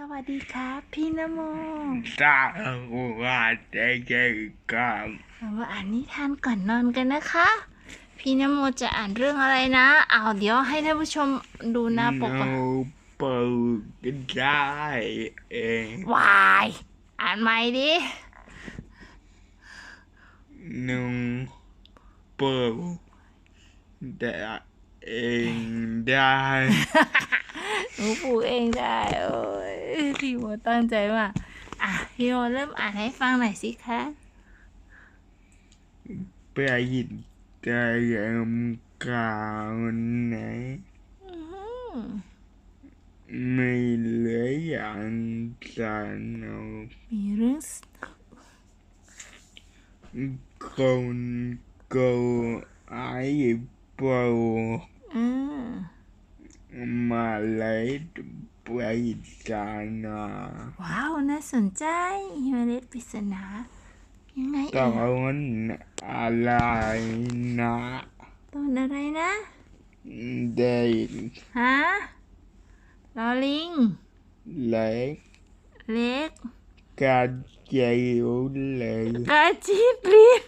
สวัสดีครับ พี่นโมสวัสดีครับเรามาอ่านนิทานก่อนนอนกันนะคะ พี่นโมจะอ่านเรื่องอะไรนะเอาเดี๋ยวให้ท่านผู้ชมดูหน้าปกก่อนหนูเปิดได้เองวาย อ่านใหม่ดิหนูเปิดได้เองได้ หนูปลูกเองได้โอ้ย พี่โมตั้งใจมากอะพี่โมเริ่มอ่านให้ฟังหน่อยสิคะไปยินได้ยังกล่าวไหนอื้อหือไม่เหลืออย่างสนุกมีเรื่องสคนก็ไอ้เป่าอืมมาเลยไปจานาว้าว น่าสนใจเมล็ดปริศนา ยังไงตเอ่อยนอะไรนะต้นอะไรนะ เด็กฮะลอลิง เล็กเล็ก กระเจียวเลยกระจิดริด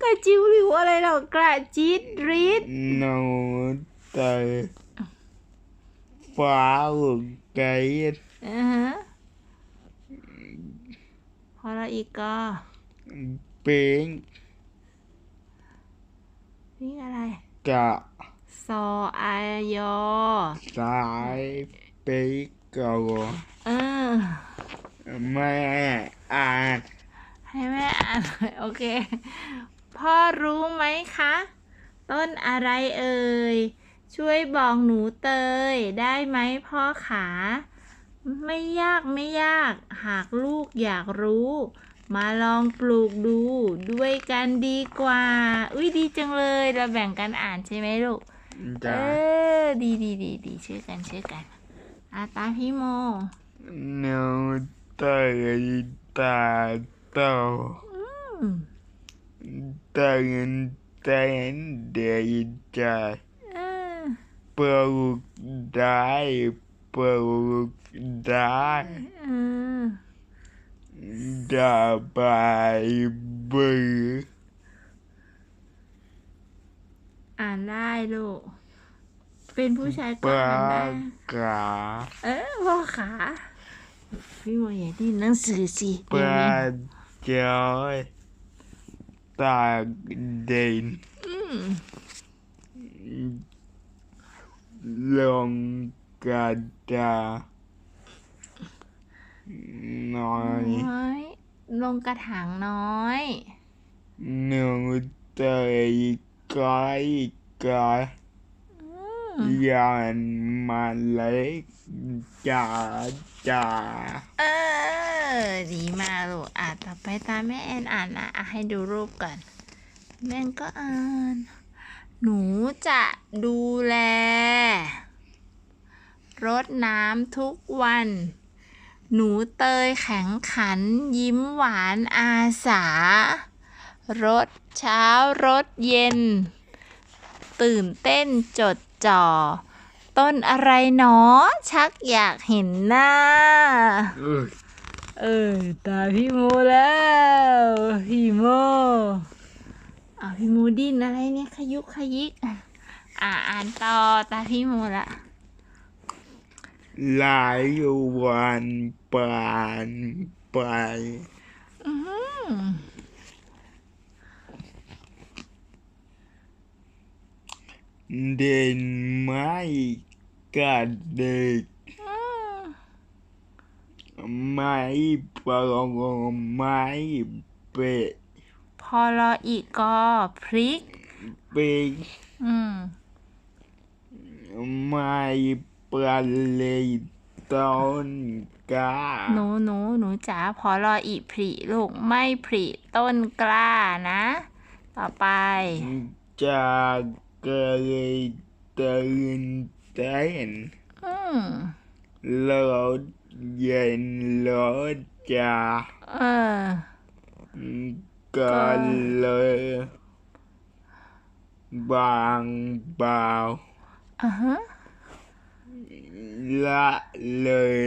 กระจิวหรืออะไรหรอกระจิดริดโนเตอฟ้าเกย อือฮะพอเราอีกก็เป็นนี่อะไรกะซออายอสายไปก่อเออแม่อ่านให้แม่อ่านหน่อยโอเค พ่อรู้ไหมคะ ต้นอะไรเอ่ย ช่วยบอกหนูเตยได้ไหมพ่อขา ไม่ยากไม่ยาก หากลูกอยากรู้ มาลองปลูกดู ด้วยกันดีกว่า อุ้ยดีจังเลย เราแบ่งกันอ่านใช่ไหมลูก เอจ้ะอดีดีดีดีช่วยกันช่วยกันอาตามพี่โมโนเตยตาโตอืมตื่นเต้นดีใจเออ ปลูกได้ปลูกได้เออสบายบืออ่านได้ลูก เป็นผู้ชายปก็ลาอ่านได้กาเออพ่อขาพี่โมอย่าดิ้นหนังสือสิปลาจอยตากเดินอืม ลงกระดาษน้อยน้อย ลงกระถางน้อยหนูเตยก้อยกาอืมยันมาเล็กจ้าจ้าเออ ดีมากลูกอะต่อไปตามแม่แอนอ่านนะอะให้ดูรูปก่อน แม่แอนก็อ่าน หนูจะดูแล รดน้ำทุกวัน หนูเตยแข็งขันยิ้มหวานอาสารถเช้ารถเย็น ตื่นเต้นจดจ่อ ต้นอะไรหนอ ชักอยากเห็นหน้า เออเออตาพี่โมแล้ว พี่โม อ่าพี่โมดิ้นอะไรเนี่ยขยุกขยิก อ่าอ่านต่อตาพี่โมละหลายวันผ่านไป อืมเดินไม่กัดเด็กอืมไม่ปลงไม่เป็ด พอรออีกก็พริกเป็ดอืม ไม่ปลาเลยต้นกาหนูหนูหนูจ๋าพอรออีกผลิลูกไม่ผลิต้นกล้านะ ต่อไปจากเกยตื่นเต้นอืมรถเย็นรถจ้าเออ ก็เลย บางเบาอ่าฮะละเลย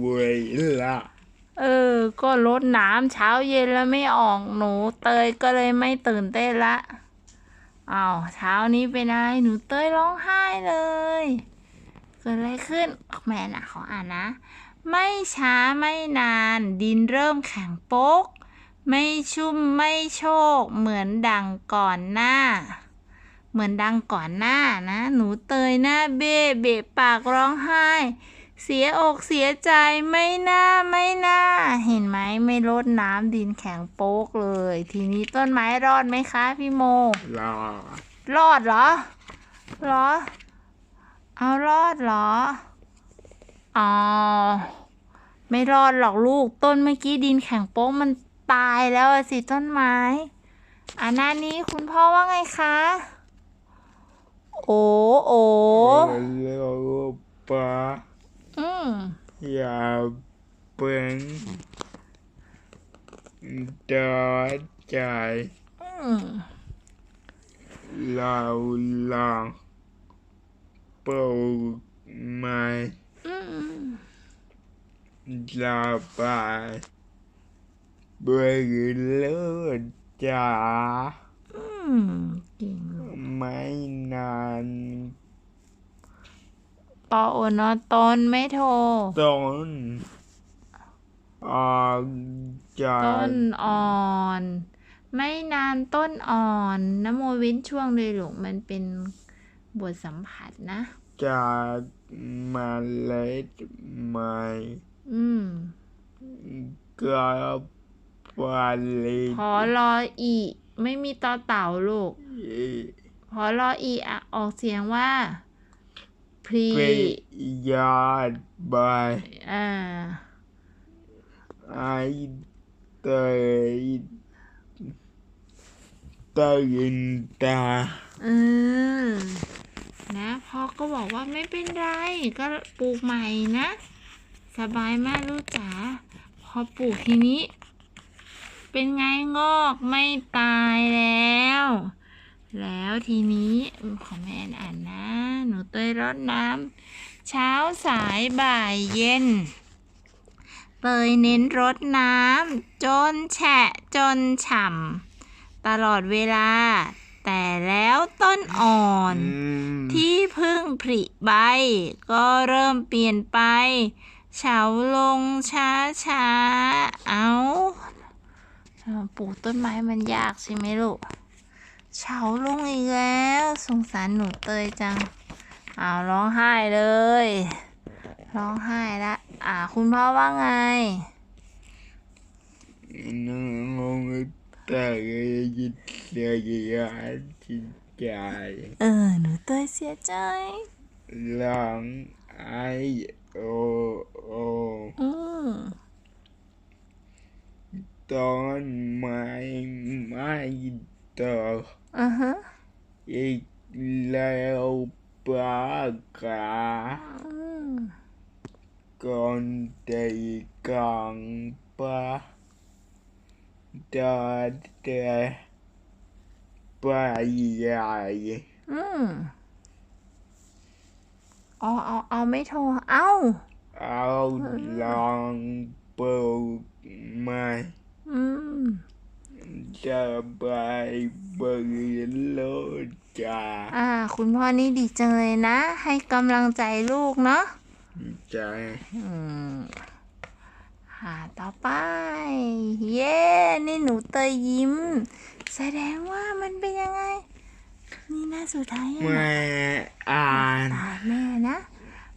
เวลาเออ ก็ลดน้ำเช้าเย็นแล้วไม่ออกหนูเตยก็เลยไม่ตื่นเต้นละอ้าวเช้านี้เป็นอะไรหนูเตยร้องไห้เลย เกิดอะไรขึ้นแม่น่ะขออ่านนะ ไม่ช้าไม่นาน ดินเริ่มแข็งโป๊ก ไม่ชุ่มไม่โชคเหมือนดังก่อนหน้า เหมือนดังก่อนหน้านะ หนูเตยหน้าเบ้เบะปากร้องไห้ เสียอกเสียใจไม่น่าไม่น่า เห็นไหมไม่ลดน้ำดินแข็งโป๊กเลย ทีนี้ต้นไม้รอดไหมคะ พี่โมลารอดเหรอเหรอ เอารอดเหรอ อ๋อ ไม่รอดหรอกลูกต้นเมื่อกี้ดินแข็งโป๊กมัน ตายแล้วสิต้นไม้อันหน้านี้คุณพ่อว่าไงคะ โอ้โอ้แล้วปะอืมอย่าเป็นดอใจเราลองปลูกไม้อืมระบาย เบื่อเลือดจ๋าอืมเก่งลูกไม่นานตอโอนอตนไม่โทรต้นออกจากต้นอ่อน ไม่นานต้นอ่อนนโมเว้นช่วงเลยลูกมันเป็นบทสัมผัสนะ จากเมล็ดไม้อืมกั บผลิตพอรออี ไม่มีต่อเต่าลูก พอรออีอะออกเสียงว่าพรีประหยัดใบอ่าไอเตยตื่นตาเออนะพ่อก็บอกว่าไม่เป็นไร ก็ปลูกใหม่นะ สบายมากลูกจ๋าพอปลูกทีนี้ เป็นไงงอกไม่ตายแล้ว แล้วทีนี้ขอแม่อ่านนะ หนูเตยรดน้ำเช้าสายบ่ายเย็นเตยเน้นรดน้ำจนแฉะจนฉ่ำตลอดเวลา แต่แล้วต้นอ่อน ที่เพึ่งผลิใบ ก็เริ่มเปลี่ยนไปเฉาลงช้าช้าๆเอาเอ่อ ปลูกต้นไม้มันยากใช่ไหมลูกเฉาลงอีกแล้ว สงสารหนูเตยจังอ้าวร้องไห้เลย ร้องไห้ละอ่า คุณพ่อว่าไงน้องแต่ยินเสียจิตใจเออหนูเตยเสียใจหลังไอโอโออืม ต้นไม้ไม่โตอือฮะอีกแล้วปากกาอืมก่อนตีกังปะดาเตปะใหญ่อืมเอาเอาเอาไม่โทร เอาเอาลองปลูกไม้อืม สบายเบื่อโลดจ้าอ่า คุณพ่อนี่ดีจังเลยนะ ให้กำลังใจลูกเนาะใจอืมหาต่อไป เย้ นี่หนูเตยยิ้ม แสดงว่ามันเป็นยังไง นี่หน้าสุดท้ายยังไง แม่อ่าน ตายแม่นะ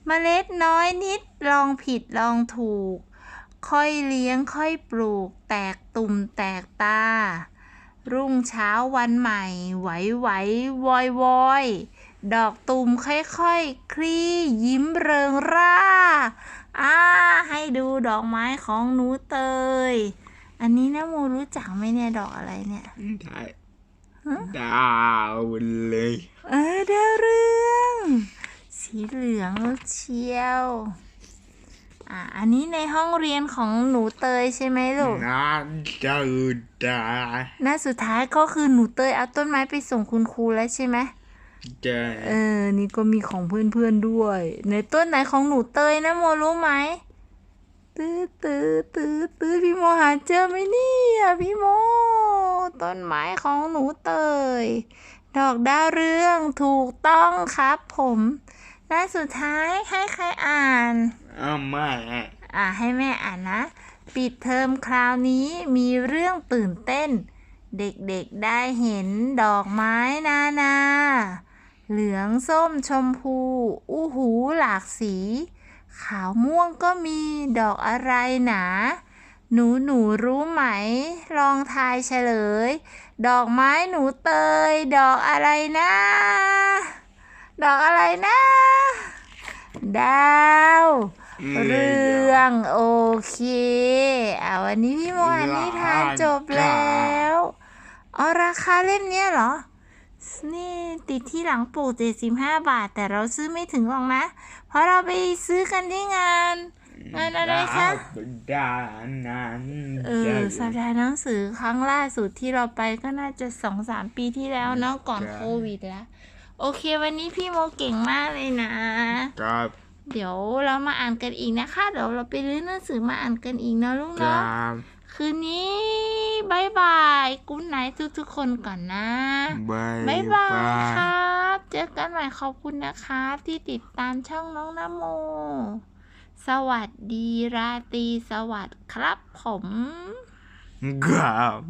เมล็ดน้อยนิดลองผิดลองถูก ค่อยเลี้ยงค่อยปลูก แตกตุ่มแตกตา รุ่งเช้าวันใหม่ ไหวไหววอยวอยดอกตุ่มค่อยๆ คลี่ยิ้มเริงร่าอ่าให้ดูดอกไม้ของหนูเตย อันนี้นะโมรู้จักไหมเนี่ยดอกอะไรเนี่ยได้ดาวเลย เออดาวเรือง สีเหลืองเชียว อะอันนี้ในห้องเรียนของหนูเตยใช่ไหมลูกน้าจืดาหน้าสุดท้ายก็คือหนูเตยเอาต้นไม้ไปส่งคุณครูแล้วใช่ไหมใช่เออ นี่ก็มีของเพื่อนๆด้วย ในต้นไหนของหนูเตยนะโมรู้ไหมตื้อตื้อตื้อตื้อพี่โมหาเจอไหมเนี่ยพี่โม ต้นไม้ของหนูเตย ดอกดาวเรืองถูกต้องครับผม หน้าสุดท้ายให้ใครอ่าน อ้าวไม่อะอ่าให้แม่อ่านนะ ปิดเทอมคราวนี้มีเรื่องตื่นเต้น เด็กๆได้เห็นดอกไม้นานา เหลืองส้มชมพู อู้หูหลากสี ขาวม่วงก็มีดอกอะไรหนาหนูหนูรู้ไหม ลองทายเฉลย ดอกไม้หนูเตย ดอกอะไรนะ ดอกอะไรนะ ดาวเรื่องโอเคอ่าวันนี้พี่โมอ่านนิทานจบแล้วอ๋อราคาเล่มเนี้ยเหรอ นี่ติดที่หลังปก75บาท แต่เราซื้อไม่ถึงหรอกนะ เพราะเราไปซื้อกันที่งานงานอะไรคะดานั้นเออสัปดาห์หนังสือครั้งล่าสุดที่เราไปก็น่าจะสองสามปีที่แล้วเนาะก่อนโควิดแล้ว โอเค วันนี้พี่โมเก่งมากเลยนะ ครับ เดี๋ยวเรามาอ่านกันอีกนะคะเดี๋ยวเราไปรื้อหนังสือมาอ่านกันอีกนะลูกครัเนาะบคืนนี้บายบายกุ๊ดไนท์ทุกๆคนก่อนนะ บายบายบายครับ เจอกันใหม่ขอบคุณนะครับ ที่ติดตามช่องน้องนโม สวัสดีราตรีสวัสดีครับผมครับ